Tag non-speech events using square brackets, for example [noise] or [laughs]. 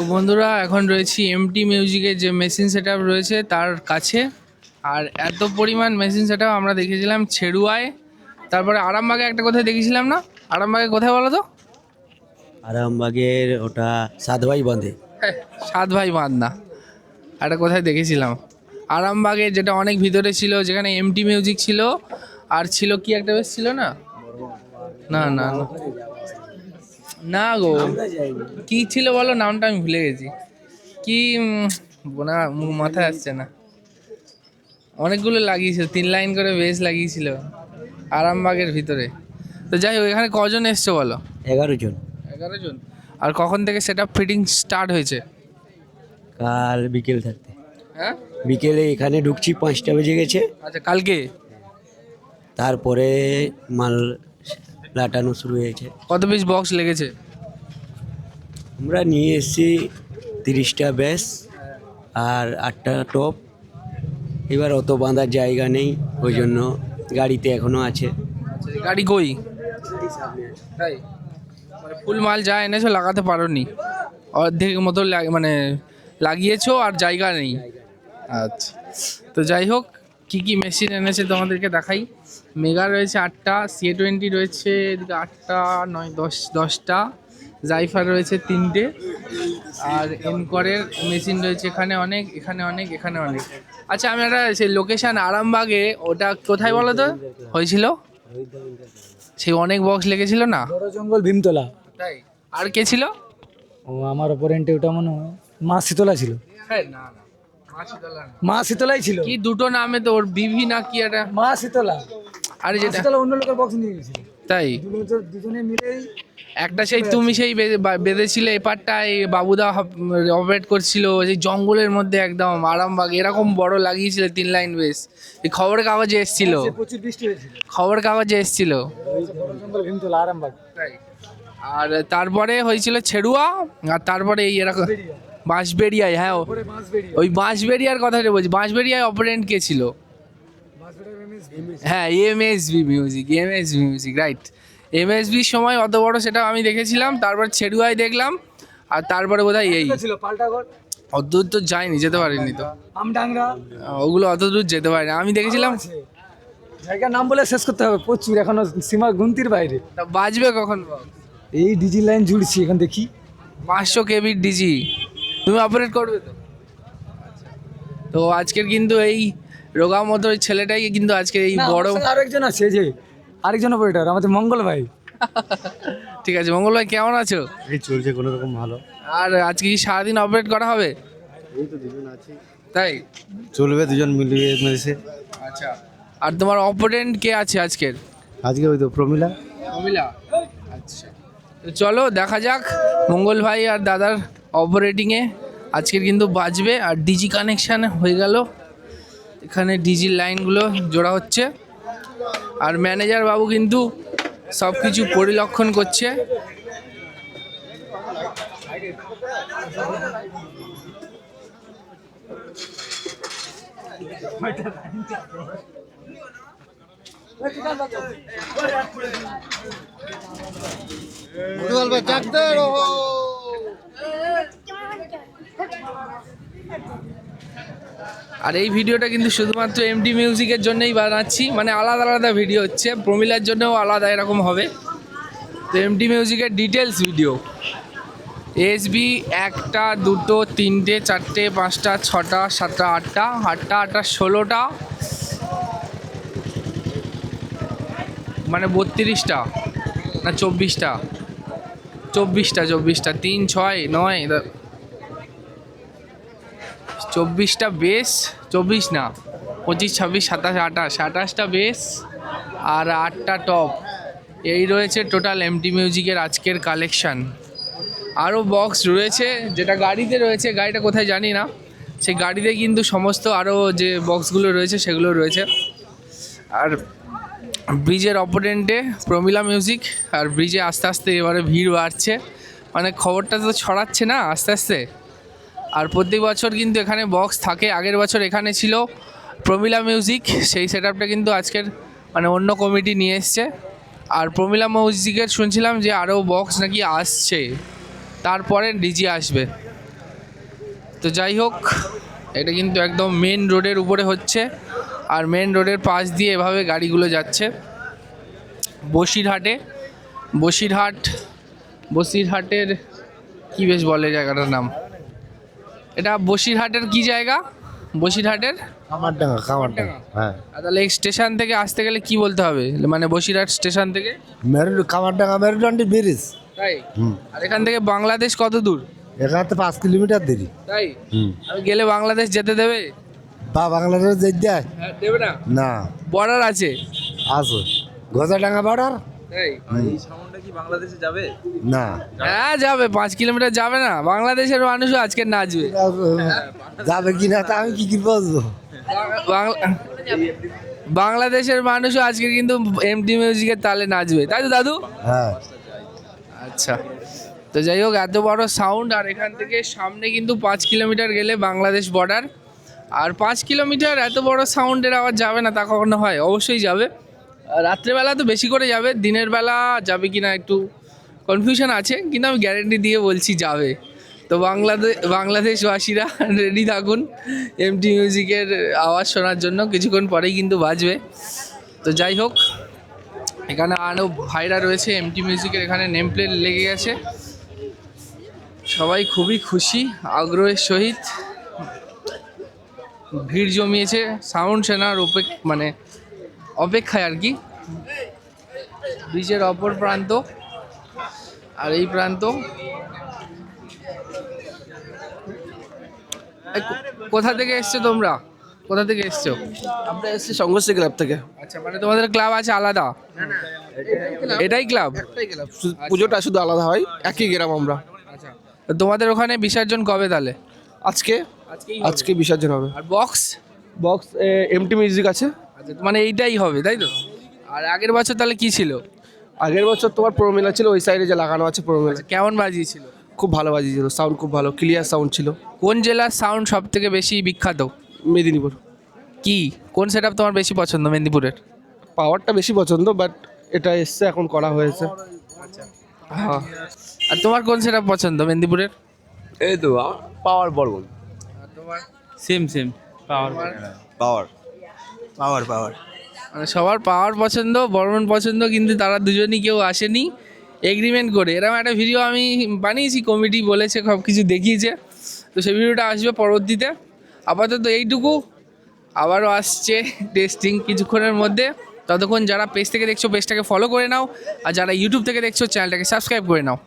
তো বন্ধুরা এখন রয়েছি এমটি মিউজিকের যে মেশিন সেট রয়েছে তার কাছে। আর এত পরিমাণ মেশিন সেট আমরা দেখেছিলাম ছেড়ুয়ায়। তারপরে আরামবাগে একটা কোথায় দেখেছিলাম না? আরামবাগে কোথায় বলো তো? আরামবাগের ওটা সাতভাই বাঁধে। হ্যাঁ, সাত ভাই বাঁধ না একটা কোথায় দেখেছিলাম। আরামবাগে যেটা অনেক ভিতরে ছিল যেখানে এমটি মিউজিক ছিল আর ছিল কি একটা বেশ ছিল না? না না না। না গো কি ছিল বলো? নামটা আমি ভুলে গেছি। কি না মুখ মাথায় আসছে না। অনেকগুলো লাগিয়েছিল তিন লাইন করে বেশ লাগিয়েছিল আরামবাগের ভিতরে। তো যাই হোক এখানে কজন এসছো বলো? এগারো জন। এগারো জন। আর কখন থেকে সেটা ফিটিং স্টার্ট হয়েছে? কাল বিকেল থাকতে। হ্যাঁ? বিকেলে এখানে ঢুকছি পাঁচটা বেজে গেছে। আচ্ছা কালকে? তারপরে মাল লাটানো শুরু হয়েছে। কত পিস বক্স লেগেছে? আমরা নিয়ে এসেছি তিরিশটা ব্যাস আর আটটা টপ এবার অত বাঁধার জায়গা নেই ওই জন্য গাড়িতে এখনও আছে। আচ্ছা গাড়ি কই? তাই? মানে ফুল মাল যা এনেছো লাগাতে পারোনি। অর্ধেক মতো মানে লাগিয়েছো আর জায়গা নেই। আচ্ছা। তো যাই হোক কি কি মেশিন এনেছে তোমাদেরকে দেখাই? মেগা রয়েছে আটটা সি টোয়েন্টি রয়েছে এদিকে আটটা নয় দশ দশটা জাইফার রয়েছে তিনটে আর এনকরের মেশিন রয়েছে এখানে অনেক এখানে অনেক এখানে অনেক। আচ্ছা আমি একটা সেই লোকেশান আরামবাগে ওটা কোথায় বলো তো? হয়েছিল? সেই অনেক বক্স লেগেছিল না? জঙ্গল ভীমতলা। তাই? আর কে ছিল? ও আমার অপরেন্টে ওটা মনে হয় মা শীতলা ছিল। হ্যাঁ না না। মা শীতলাই ছিল। কি দুটো নামে তো ওর বিভি না কি একটা? মা শীতলা। আরে যেটা শীতলা অন্য লোকের বক্স নিয়ে গেছিল। তাই? দুজনে মিলেই একটা সেই তুমি সেই বেঁধেছিলে এপারটা এই বাবুদা অপারেট করছিল সেই জঙ্গলের মধ্যে একদম আরামবাগ এরকম বড় লাগিয়েছিল তিন লাইন বেশ। এই খবরের কাগজে এসছিল। খবরের কাগজে এসছিল। আরামবাগ। আর তারপরে হয়েছিল ছেড়ুয়া আর তারপরে এই এরকম বাঁশবেড়িয়ায় হ্যাঁ ওই বাঁশবেড়িয়ার কথাটা বলছি বাঁশবেড়িয়ায় অপারেন্ট কে ছিল? হ্যাঁ MSB music MSB music right এমএসবির সময় অত বড় সেটা আমি দেখেছিলাম তারপর ছেড়ুয়ায় দেখলাম আর তারপরে বোধহয় এই। ছিল পাল্টাগড়। অত দূর তো যাইনি যেতে পারিনি তো। ওগুলো অত দূর যেতে পারিনি আমি দেখেছিলাম জায়গার নাম বলে শেষ করতে হবে প্রচুর এখনও সীমা গুনতির বাইরে। বাজবে কখন? এই ডিজি লাইন জুড়ছি এখন দেখি। পাঁচশো কেবির ডিজি। তুমি অপারেট করবে তো? তো আজকের কিন্তু এই রোগা মতো ওই ছেলেটাই কিন্তু আজকের এই বড় আরেকজন আছে যে আরেকজন অপারেটর আমাদের মঙ্গল ভাই। [laughs] ঠিক আছে মঙ্গল ভাই কেমন আছো? এই চলছে কোনো রকম ভালো। আর আজকে কি সারাদিন অপারেট করা হবে? এই তো দুজন আছে। তাই? চলবে দুজন মিলিয়ে মিলেছে আচ্ছা আর তোমার অপোনেন্ট কে আছে আজকের? আজকে ওই তো প্রমিলা। মহিলা আচ্ছা তো চলো দেখা যাক মঙ্গল ভাই আর দাদার অপারেটিংয়ে আজকের কিন্তু বাজবে আর ডিজি কানেকশান হয়ে গেল। এখানে ডিজির লাইনগুলো জোড়া হচ্ছে। আর ম্যানেজার বাবু কিন্তু সব কিছু পরিলক্ষণ করছে। আর এই ভিডিওটা কিন্তু শুধুমাত্র এমডি মিউজিকের জন্যই বানাচ্ছি। মানে আলাদা আলাদা ভিডিও হচ্ছে। প্রমিলার জন্যও আলাদা এরকম হবে। তো এমডি মিউজিকের ডিটেলস ভিডিও এসবি একটা, দুটো, তিনটে, চারটে, পাঁচটা, ছটা, সাতটা, আটটা আটটা আটটা, ষোলোটা মানে বত্রিশটা, না চব্বিশটা চব্বিশটা চব্বিশটা, তিন, ছয়, নয় চব্বিশটা বেস চব্বিশ না, পঁচিশ, ছাব্বিশ, সাতাশ, আঠাশ, আঠাশটা বেস আর আটটা টপ। এই রয়েছে টোটাল এমটি মিউজিকের আজকের কালেকশান। আরও বক্স রয়েছে, যেটা গাড়িতে রয়েছে, গাড়িটা কোথায় জানি না। সেই গাড়িতে কিন্তু সমস্ত আরও যে বক্সগুলো রয়েছে, সেগুলো রয়েছে। আর ব্রিজের অপোনেন্টে প্রমিলা মিউজিক, আর ব্রিজে আস্তে আস্তে এবারে ভিড় বাড়ছে। মানে খবরটা তো ছড়াচ্ছে না, আস্তে আস্তে। আর প্রত্যেক বছর কিন্তু এখানে বক্স থাকে। আগের বছর এখানে ছিল প্রমিলা মিউজিক সেই সেট আপটা কিন্তু আজকের মানে অন্য কমিটি নিয়ে এসছে। আর প্রমিলা মিউজিকের শুনছিলাম যে আরও বক্স নাকি আসছে। তারপরে ডিজি আসবে। তো যাই হোক, এটা কিন্তু একদম মেন রোডের উপরে হচ্ছে। আর মেন রোডের পাশ দিয়ে এভাবে গাড়িগুলো যাচ্ছে। বসিরহাটে, বসিরহাট, বসিরহাটের কি বেশ বলে জায়গাটার নাম? এটা বসিরহাটের কি জায়গা? বসিরহাটের? কামারডাঙ্গা কামারডাঙ্গা হ্যাঁ। তাহলে এই স্টেশন থেকে আসতে গেলে কি বলতে হবে? মানে বসিরহাট স্টেশন থেকে? মেরুদ কামারডাঙ্গা মেরুদণ্ডী ব্রিজ। তাই? হুম। আর এখান থেকে বাংলাদেশ কত দূর? এখান থেকে পাঁচ কিলোমিটার দেরি। তাই? হুম। আমি গেলে বাংলাদেশ যেতে দেবে? বা বাংলাদেশ যেতে দেয়? হ্যাঁ দেবে না? না। বর্ডার আছে? আসো গজাডাঙ্গা বর্ডার? তাই? না। হ্যাঁ যাবে। পাঁচ কিলোমিটার যাবে না। বাংলাদেশের মানুষও আজকে নাচবে। যাবে কি না তা আমি কি কি বলব বাংলাদেশের মানুষও আজকে কিন্তু এমটি মিউজিকের তালে নাচবে। তাই তো দাদু? হ্যাঁ। আচ্ছা। তো যাই হোক এত বড় সাউন্ড আর এখান থেকে সামনে কিন্তু পাঁচ কিলোমিটার গেলে বাংলাদেশ বর্ডার আর পাঁচ কিলোমিটার এত বড় সাউন্ডের আওয়াজ যাবে না তা কখনো হয়? অবশ্যই যাবে। রাত্রেবেলা তো বেশি করে যাবে, দিনের বেলা যাবে কি না একটু কনফিউশন আছে, কিন্তু আমি গ্যারেন্টি দিয়ে বলছি যাবে। তো বাংলাদেশ বাংলাদেশবাসীরা রেডি থাকুন এমটি মিউজিকের আওয়াজ শোনার জন্য, কিছুক্ষণ পরেই কিন্তু বাজবে। তো যাই হোক, এখানে আরও ভাইরা রয়েছে এমটি মিউজিকের এখানে নেম প্লেট লেগে গেছে। সবাই খুবই খুশি, আগ্রহের সহিত ভিড় জমিয়েছে, সাউন্ড সেনার অপেক মানে অপেক্ষায় আর কি। ব্রিজের অপর প্রান্ত আর এই প্রান্ত। কোথা থেকে এসছো তোমরা? কোথা থেকে এসছো? আমরা এসেছি সংঘর্ষ ক্লাব থেকে। আচ্ছা মানে তোমাদের ক্লাব আছে আলাদা? এটাই ক্লাব? শুধু- পুজোটা শুধু আলাদা হয় একই গ্রাম আমরা। আচ্ছা তোমাদের ওখানে বিসর্জন কবে তাহলে? আজকে? আজকে বিসর্জন হবে। আর বক্স বক্স এমটি মিউজিক আছে। আচ্ছা মানে এইটাই হবে তাই তো? আর আগের বছর তাহলে কি ছিল? আগের বছর তোমার প্রোমেলা ছিল ওই সাইডে যে লাগানো আছে প্রোমেলা কেমন বাজিয়েছিল? খুব ভালো বাজিয়েছিল সাউন্ড খুব ভালো ক্লিয়ার সাউন্ড ছিল। কোন জেলার সাউন্ড সব থেকে বেশি বিখ্যাত? মেদিনীপুর। কি? কোন সেট তোমার বেশি পছন্দ মেদিনীপুরের? পাওয়ারটা বেশি পছন্দ বাট এটা এসছে এখন করা হয়েছে। হ্যাঁ আর তোমার কোন সেট পছন্দ মেদিনীপুরের? এই তো পাওয়ার বর্বন তোমার? Same same power power power power. মানে সবার পাওয়ার পছন্দ, বর্মন পছন্দ, কিন্তু তারা দুজনই কেউ আসেনি এগ্রিমেন্ট করে। এরকম একটা ভিডিও আমি বানিয়েছি কমিটি বলেছে সব কিছু দেখিয়েছে। তো সেই ভিডিওটা আসবে পরবর্তীতে। আপাতত এইটুকু। আবারও আসছে টেস্টিং কিছুক্ষণের মধ্যে। ততক্ষণ যারা পেজ থেকে দেখছ পেজটাকে ফলো করে নাও। আর যারা ইউটিউব থেকে দেখছ চ্যানেলটাকে সাবস্ক্রাইব করে নাও।